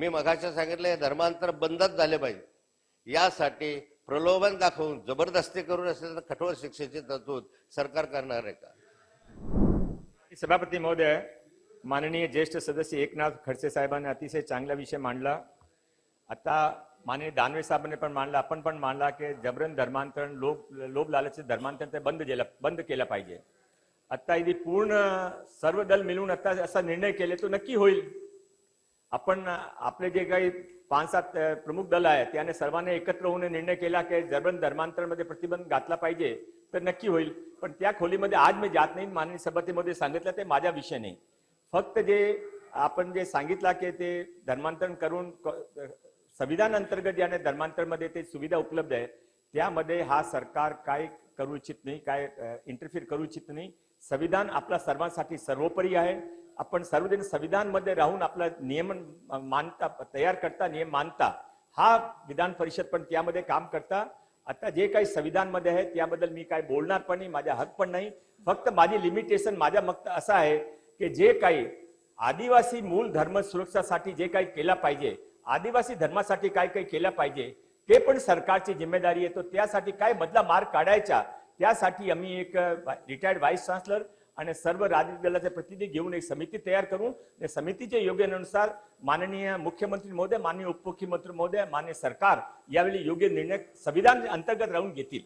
मी मघाच्या सांगितलं हे धर्मांतर बंदच झाले पाहिजे. यासाठी प्रलोभन दाखवून जबरदस्ती करून असेल तर कठोर शिक्षेची तरतूद सरकार करणार आहे का? सभापती महोदय माननीय ज्येष्ठ सदस्य एकनाथ खडसे साहेबांनी अतिशय चांगला विषय मांडला. आता माननीय दानवे साहेबांनी पण मांडला आपण पण मांडला की जबरन धर्मांतरण लोभ लोभ लालचे धर्मांतरण ते बंद केलं बंद केलं पाहिजे. आता इथे पूर्ण सर्व दल मिळून आता असा निर्णय केले तो नक्की होईल. आपण आपले जे काही पाच सात प्रमुख दल आहे त्याने सर्वांनी एकत्र होऊन निर्णय केला की जर्मन धर्मांतरमध्ये प्रतिबंध घातला पाहिजे तर नक्की होईल. पण त्या खोलीमध्ये आज मी जात नाही माननीय सभापतीमध्ये सांगितलं ते माझा विषय नाही. फक्त जे आपण जे सांगितलं की ते धर्मांतरण करून संविधान अंतर्गत ज्याने धर्मांतरमध्ये ते सुविधा उपलब्ध आहे त्यामध्ये हा सरकार काय करू इच्छित नाही काय इंटरफिअर करू इच्छित नाही. संविधान आपल्या सर्वांसाठी सर्वोपरी आहे. आपण सर्वजण संविधानमध्ये राहून आपला नियमन मानता तयार करता नियम मानता हा विधान परिषद पण त्यामध्ये काम करता. आता जे काही संविधानमध्ये आहे त्याबद्दल मी काय बोलणार पण नाही माझा हक पण नाही. फक्त माझी लिमिटेशन माझ्या मत असं आहे की जे काही आदिवासी मूल धर्म सुरक्षासाठी जे काही केला पाहिजे आदिवासी धर्मासाठी काय काही केलं पाहिजे ते पण सरकारची जिम्मेदारी आहे. तो त्यासाठी काय मधला मार्ग काढायचा त्यासाठी आम्ही एक रिटायर्ड व्हाईस चान्सलर आणि सर्व राजकीय दलाचे प्रतिनिधी घेऊन एक समिती तयार करून या समितीच्या योग्यनुसार माननीय मुख्यमंत्री महोदय माननीय उपमुख्यमंत्री महोदय माननीय सरकार यावेळी योग्य निर्णय संविधान अंतर्गत राहून घेतील.